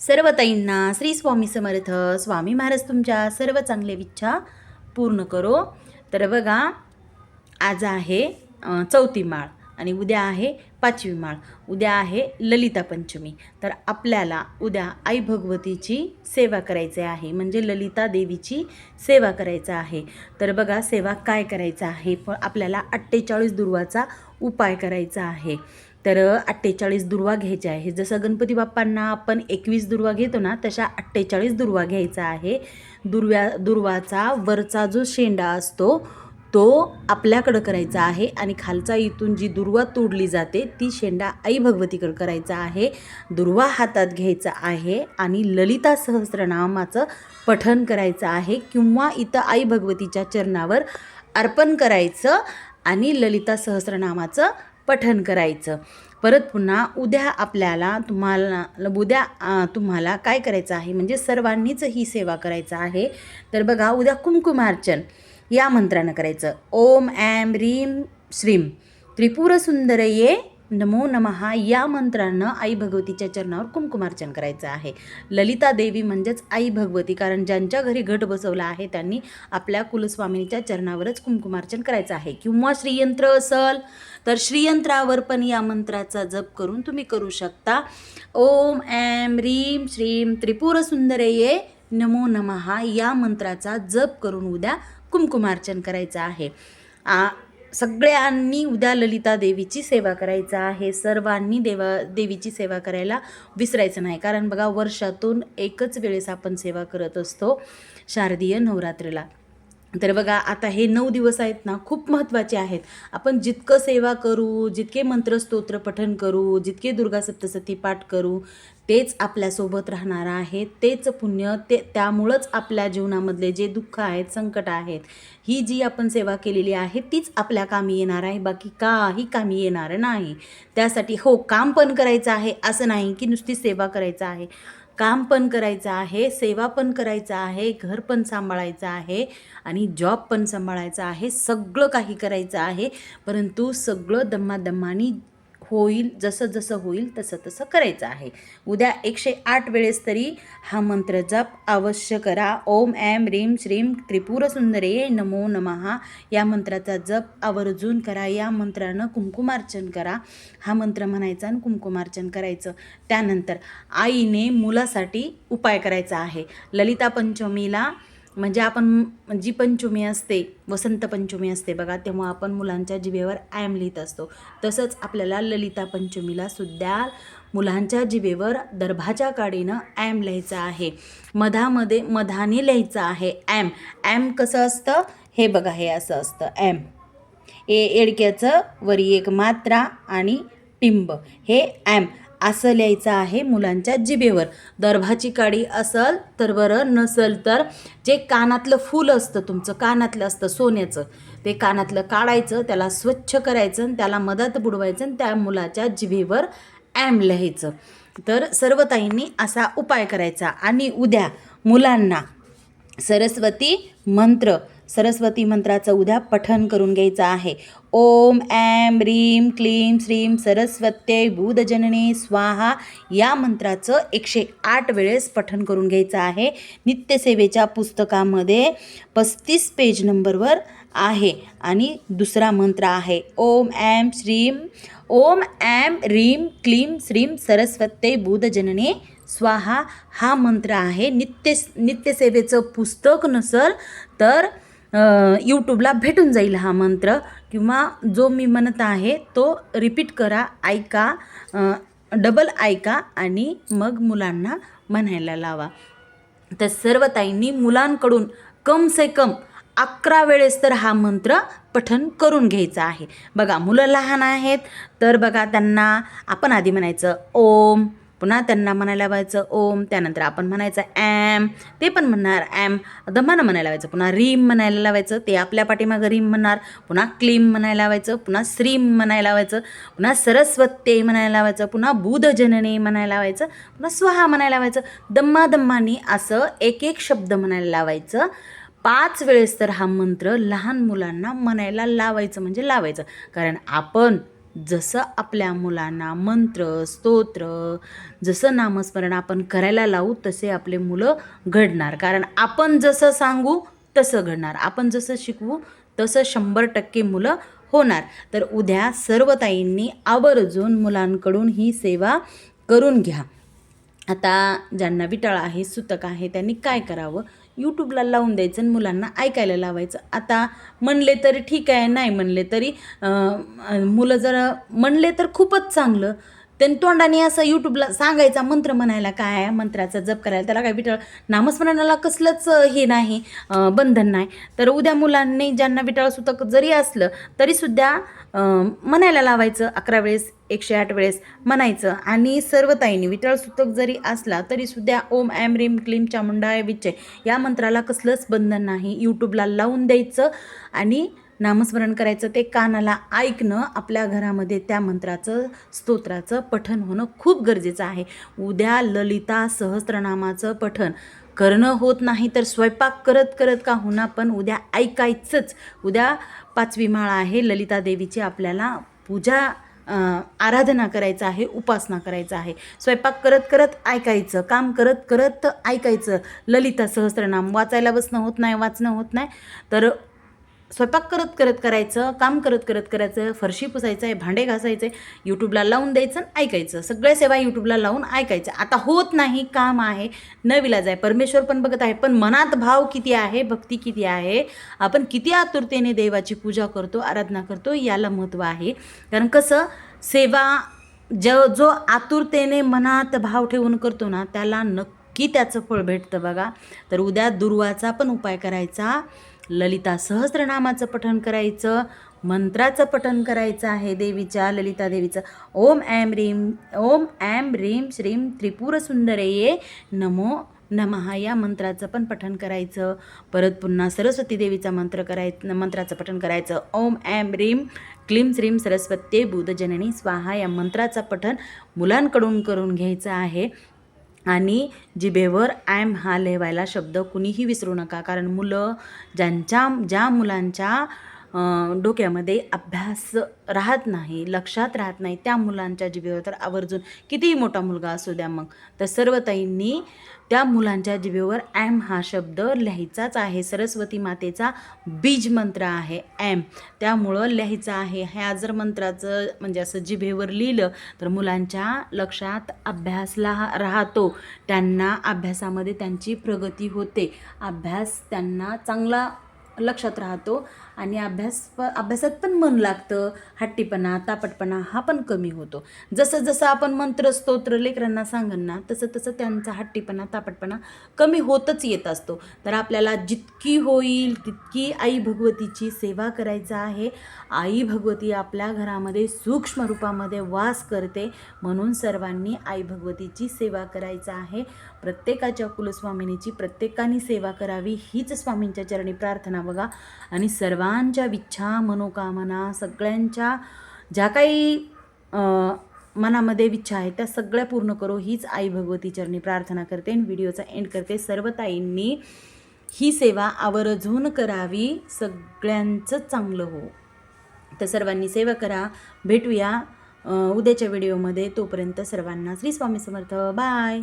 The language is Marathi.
सर्व ताईंना श्री स्वामी समर्थ स्वामी महाराज तुमच्या सर्व चांगल्या इच्छा पूर्ण करो. तर बघा आज आहे चौथी माळ आणि उद्या आहे पाचवी माळ. उद्या आहे ललिता पंचमी. तर आपल्याला उद्या आई भगवतीची सेवा करायची आहे म्हणजे ललिता देवीची सेवा करायचं आहे. तर बघा सेवा काय करायचा आहे? पण आपल्याला अठ्ठेचाळीस दुर्वाचा उपाय करायचा आहे. तर अठ्ठेचाळीस दुर्वा घ्यायचे आहे. जसं गणपती बाप्पांना आपण एकवीस दुर्वा घेतो ना तशा अठ्ठेचाळीस दुर्वा घ्यायचा आहे. दुर्व्या दुर्वाचा वरचा जो शेंडा असतो तो आपल्याकडं करायचा आहे आणि खालचा इथून जी दुर्वा तोडली जाते ती शेंडा आई भगवतीकडं करायचा आहे. दुर्वा हातात घ्यायचा आहे आणि ललिता सहस्रनामाचं पठण करायचं आहे. किंवा इथं आई भगवतीच्या चरणावर अर्पण करायचं आणि ललिता सहस्रनामाचं पठन करायचं. परत पुन्हा उद्या आपल्याला तुम्हाला उद्या तुम्हाला काय करायचं आहे? म्हणजे सर्वांनीच ही सेवा करायचं आहे. तर बघा उद्या कुंकुमार्चन या मंत्रानं करायचं. ओम ॲम रीम श्रीम. त्रिपुर सुंदरये नमो नमहा या मंत्रानं आई भगवतीच्या चरणावर कुंकुमार्चन करायचं आहे. ललिता देवी म्हणजेच आई भगवती कारण ज्यांच्या घरी घट बसवला आहे त्यांनी आपल्या कुलस्वामिनीच्या चरणावरच कुंकुमार्चन करायचं आहे. किंवा श्रीयंत्र असल तर श्रीयंत्रावर पण या मंत्राचा जप करून तुम्ही करू शकता. ओम ॲम रीम श्रीम त्रिपुर सुंदरये नमो. नमहा या मंत्राचा जप करून उद्या कुंकुमार्चन करायचं आहे. आ सगळ्यांनी उद्या ललिता देवीची सेवा करायचा आहे. सर्वांनी देवा देवीची सेवा करायला विसरायचं नाही. कारण बघा वर्षातून एकच वेळेस आपण सेवा करत असतो शारदीय नवरात्रीला. तर बघा आता हे नऊ दिवस आहेत ना खूप महत्त्वाचे आहेत. आपण जितकं सेवा करू जितके मंत्रस्तोत्र पठण करू जितके दुर्गा सप्तसती पाठ करू तेच आपल्यासोबत राहणार आहे तेच पुण्य ते त्यामुळंच आपल्या जीवनामधले जे दुःख आहेत संकट आहेत ही जी आपण सेवा केलेली आहे तीच आपल्या कामी येणार आहे बाकी काही कामी येणार नाही. त्यासाठी हो काम पण करायचं आहे असं नाही की नुसती सेवा करायचं आहे. काम पण करायचं आहे सेवा पण करायचं आहे घर पण सांभाळायचं आहे आणि जॉब पण सांभाळायचा आहे सगळं काही करायचं आहे परंतु सगळं दम्मादम्मानी होईल जसं जसं होईल तसं तसं करायचं आहे. उद्या एकशे आठ वेळेस तरी हा मंत्र जप अवश्य करा. ओम ॲम रीम श्रीम त्रिपुर सुंदरे नमो. नमहा या मंत्राचा जप आवर्जून करा. या मंत्रानं कुंकुमार्चन करा. हा मंत्र म्हणायचा आणि कुंकुमार्चन करायचं. त्यानंतर आईने मुलासाठी उपाय करायचा आहे. ललिता पंचमीला म्हणजे आपण जी पंचमी असते वसंत पंचमी असते बघा तेव्हा आपण मुलांच्या जिभेवर ॲम लिहित असतो. तसंच आपल्याला ललिता पंचमीला सुद्धा मुलांच्या जिभेवर दर्भाच्या काडीनं ॲम लिहायचं आहे. मधामध्ये मधाने लिहायचं आहे ॲम ॲम कसं असतं? हे बघा हे असं असतं ॲम ए एडक्याचं वरी एक मात्रा आणि टिंब. हे ॲम असं लिहायचं आहे मुलांच्या जिभेवर. दर्भाची काडी असल तर बरं नसल तर जे कानातलं फूल असतं तुमचं कानातलं असतं सोन्याचं ते कानातलं काढायचं त्याला स्वच्छ करायचं आणि त्याला मदत बुडवायचं आणि त्या मुलाच्या जिभेवर ॲम लिहायचं. तर सर्व ताईंनी असा उपाय करायचा. आणि उद्या मुलांना सरस्वती मंत्र सरस्वती मंत्राचं उद्या पठन करून घ्यायचं आहे. ओम ॲम रीम क्लीम श्रीम सरस्वत्ये बुधजनने स्वाहा या मंत्राचं एकशे आठ वेळेस पठन करून घ्यायचं आहे. नित्यसेवेच्या पुस्तकामध्ये पस्तीस पेज नंबरवर आहे आणि दुसरा मंत्र आहे. ओम ॲम श्रीम ओम ॲम रीम क्लीम श्रीम सरस्वत्ये बुधजनने स्वाहा हा मंत्र आहे. नित्य नित्यसेवेचं पुस्तक नसल तर यूट्यूबला भेटून जाईल हा मंत्र किंवा जो मी म्हणत आहे तो रिपीट करा ऐका डबल ऐका आणि मग मुलांना म्हणायला लावा. तर सर्व ताईंनी मुलांकडून कम से कम अकरा वेळेस तर हा मंत्र पठन करून घ्यायचा आहे. बघा मुलं लहान आहेत तर बघा त्यांना आपण आधी म्हणायचं ओम पुन्हा त्यांना म्हणायला व्हायचं ओम त्यानंतर आपण म्हणायचं ॲम ते पण म्हणणार ॲम दमानं म्हणायला व्हायचं पुन्हा रीम म्हणायला लावायचं ते आपल्या पाठीमागं रीम म्हणणार पुन्हा क्लीम म्हणायला लावायचं पुन्हा श्रीम म्हणायला लावायचं पुन्हा सरस्वते म्हणायला लावायचं पुन्हा बुधजनने म्हणायला लावायचं पुन्हा स्वाहा म्हणायला लावायचं दम्मा दम्मानी असं एक एक शब्द म्हणायला लावायचं. पाच वेळेस तर हा मंत्र लहान मुलांना म्हणायला लावायचं म्हणजे लावायचं. कारण आपण जसं आपल्या मुलांना मंत्र स्तोत्र जसं नामस्मरण आपण करायला लावू तसे आपले मुलं घडणार. कारण आपण जसं सांगू तसं घडणार. आपण जसं शिकवू तसं शंभर टक्के मुलं होणार. तर उद्या सर्व ताईंनी आवर्जून मुलांकडून ही सेवा करून घ्या. आता ज्यांना विटाळ आहे सुतक आहे त्यांनी काय करावं? यूट्यूबला लावून द्यायचं आणि मुलांना ऐकायला लावायचं. आता म्हणले तरी ठीक आहे नाही म्हणले तरी मुलं जर म्हणले तर खूपच चांगलं. त्यांनी तोंडाने असं यूट्यूबला सांगायचा मंत्र म्हणायला काय आहे? मंत्राचा जप करायला. त्याला काय विटाळ नामस्मरणाला कसलंच हे नाही बंधन नाही. तर उद्या मुलांनी ज्यांना विटाळ सुतक जरी असलं तरीसुद्धा म्हणायला लावायचं. अकरा वेळेस एकशे आठ वेळेस म्हणायचं. आणि सर्व ताईंनी विटाळ सुतक जरी असला तरीसुद्धा ओम ॲम रीम क्लीम चामुंडा विचय या मंत्राला कसलंच बंधन नाही. यूट्यूबला लावून द्यायचं आणि नामस्मरण करायचं ते कानाला ऐकणं आपल्या घरामध्ये त्या मंत्राचं स्तोत्राचं पठण होणं खूप गरजेचं आहे. उद्या ललिता सहस्त्रनामाचं पठण करणं होत नाही तर स्वयंपाक करत करत का होणार पण उद्या ऐकायचंच. उद्या पाचवी माळा आहे ललिता देवीची आपल्याला पूजा आराधना करायचं आहे उपासना करायचं आहे. स्वयंपाक करत करत ऐकायचं काम करत करत ऐकायचं. ललिता सहस्त्रनाम वाचायला बसणं होत नाही वाचणं होत नाही. तर स्वयंपाक करत करत करायचं काम करत करत करायचं फरशी पुसायचं आहे भांडे घासायचे यूट्यूबला लावून द्यायचं आणि ऐकायचं. सगळ्या सेवा यूट्यूबला लावून ऐकायचं आता होत नाही काम आहे. न विलाज आहे. परमेश्वर पण बघत आहे. पण मनात भाव किती आहे भक्ती किती आहे? आपण किती आतुरतेने देवाची पूजा करतो आराधना करतो याला महत्त्व आहे. कारण कसं? सेवा जो जो आतुरतेने मनात भाव ठेवून करतो ना त्याला नक्की त्याचं फळ भेटतं बघा. तर उद्या दुर्वाचा पण उपाय करायचा. ललिता सहस्रनामाचं पठण करायचं मंत्राचं पठण करायचं आहे देवीच्या ललिता देवीचं. ओम ॲम रीम ओम ॲम रीम श्रीम त्रिपुर सुंदरये नमो. नमहा या मंत्राचं पण पठण करायचं. परत पुन्हा सरस्वती देवीचा मंत्र करायचं मंत्राचं पठण करायचं. ओम ॲम रीम क्लीम श्रीम सरस्वत्ये बुधजननी स्वाहा. या मंत्राचं पठण मुलांकडून करून घ्यायचं आहे. आणि जिभेवर ॲम हा लिहायला शब्द कुणीही विसरू नका. कारण मुलं ज्यांच्या ज्या मुलांच्या डोक्यामध्ये अभ्यास राहत नाही लक्षात राहत नाही त्या मुलांच्या जिभेवर. तर आवर्जून कितीही मोठा मुलगा असू द्या मग तर सर्व ताईंनी त्या मुलांच्या जिभेवर ॲम हा शब्द लिहायचाच आहे. सरस्वती मातेचा बीज मंत्र आहे ॲम त्यामुळं लिहायचं आहे ह्या जर मंत्राचं म्हणजे असं जिभेवर लिहिलं तर मुलांच्या लक्षात अभ्यासला राहतो. त्यांना अभ्यासामध्ये त्यांची प्रगती होते. अभ्यास त्यांना चांगला लक्षात राहतो आणि अभ्यास प अभ्यासात पण मन लागतं हट्टीपणा तापटपणा हा पण कमी होतो. जसं जसं आपण मंत्र स्तोत्र लेकरांना सांगन ना तसं तसं त्यांचा हट्टीपणा तापटपणा कमी होतच येत असतो. तर आपल्याला जितकी होईल तितकी आई भगवतीची सेवा करायचं आहे. आई भगवती आपल्या घरामध्ये सूक्ष्म रूपामध्ये वास करते. म्हणून सर्वांनी आई भगवतीची सेवा करायचा आहे. प्रत्येकाच्या कुलस्वामिनीची प्रत्येकाने सेवा करावी हीच स्वामींच्या चरणी प्रार्थना बघा. आणि सर्वांच्या इच्छा मनोकामना सगळ्यांच्या ज्या काही मनामध्ये इच्छा आहेत त्या सगळ्या पूर्ण करो. हीच आई भगवती चरणी प्रार्थना करते आणि व्हिडिओचा एंड करते. सर्व ताईंनी ही सेवा आवर्जून करावी. सगळ्यांचं चांगलं हो. तर सर्वांनी सेवा करा. भेटूया उद्याच्या व्हिडिओमध्ये. तोपर्यंत सर्वांना श्री स्वामी समर्थ. बाय!